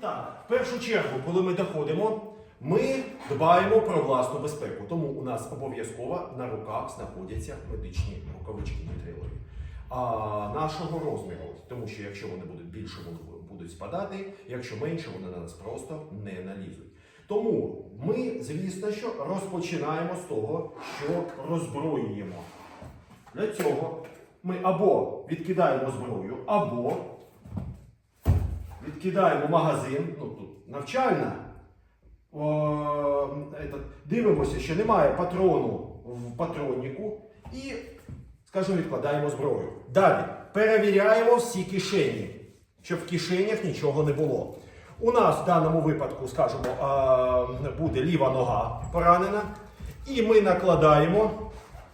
так, в першу чергу, коли ми доходимо, ми дбаємо про власну безпеку. Тому у нас обов'язково на руках знаходяться медичні рукавички нітрилові. Нашого розміру, тому що якщо вони будуть більше, вони будуть спадати, якщо менше, вони на нас просто не налізуть. Тому ми, звісно, що розпочинаємо з того, що роззброюємо. Для цього ми або відкидаємо зброю, або відкидаємо магазин, ну тут навчальна. О, этот, дивимося, що немає патрону в патроннику і, скажімо, відкладаємо зброю. Далі перевіряємо всі кишені, щоб в кишенях нічого не було. У нас в даному випадку, скажімо, буде ліва нога поранена, і ми накладаємо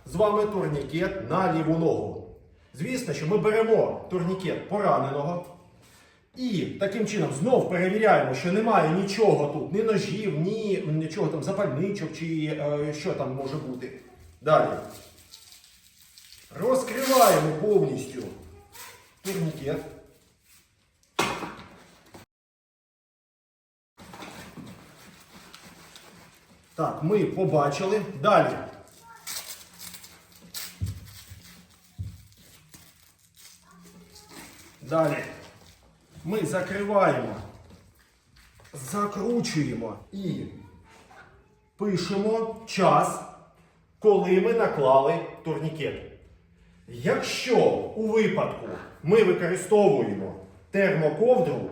з вами турнікет на ліву ногу. Звісно, що ми беремо турнікет пораненого. І таким чином знов перевіряємо, що немає нічого тут, ні ножів, ні нічого там запальничок чи е, що там може бути. Далі. Розкриваємо повністю турнікет. Так, ми побачили. Далі. Далі. Ми закриваємо, закручуємо і пишемо час, коли ми наклали турнікет. Якщо у випадку ми використовуємо термоковдру,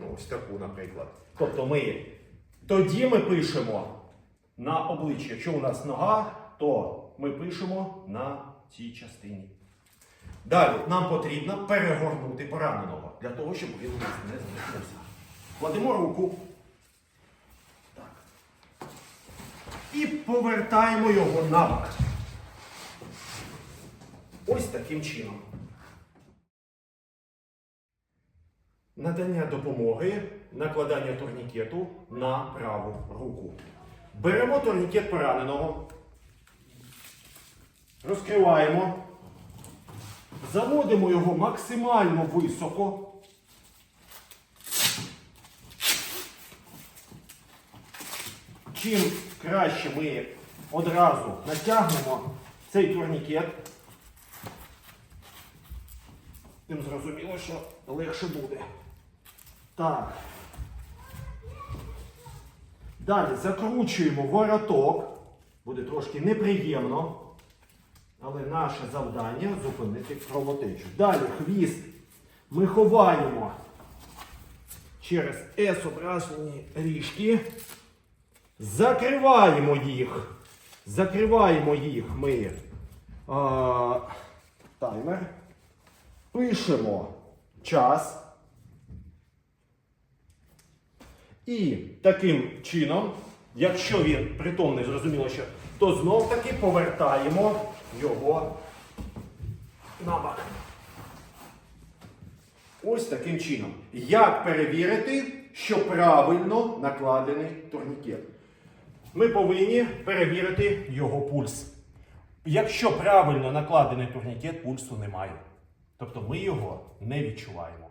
ну, ось таку, наприклад, тобто ми, тоді ми пишемо на обличчі. Якщо у нас нога, то ми пишемо на цій частині. Далі нам потрібно перегорнути пораненого для того, щоб він у нас не задихнувся. Кладемо руку. Так. І повертаємо його на. Ось таким чином. Надання допомоги, накладання турнікету на праву руку. Беремо турнікет пораненого, розкриваємо. Заводимо його максимально високо. Чим краще ми одразу натягнемо цей турнікет, тим зрозуміло, що легше буде. Так. Далі закручуємо вороток. Буде трошки неприємно. Але наше завдання зупинити кровотечу. Далі хвіст ми ховаємо через S-образні ріжки. Закриваємо їх. Закриваємо їх ми а, таймер. Пишемо час. І таким чином, якщо він притомний, зрозуміло, що, то знов таки повертаємо його на бок. Ось таким чином. Як перевірити, що правильно накладений турнікет? Ми повинні перевірити його пульс. Якщо правильно накладений турнікет, пульсу немає. Тобто ми його не відчуваємо.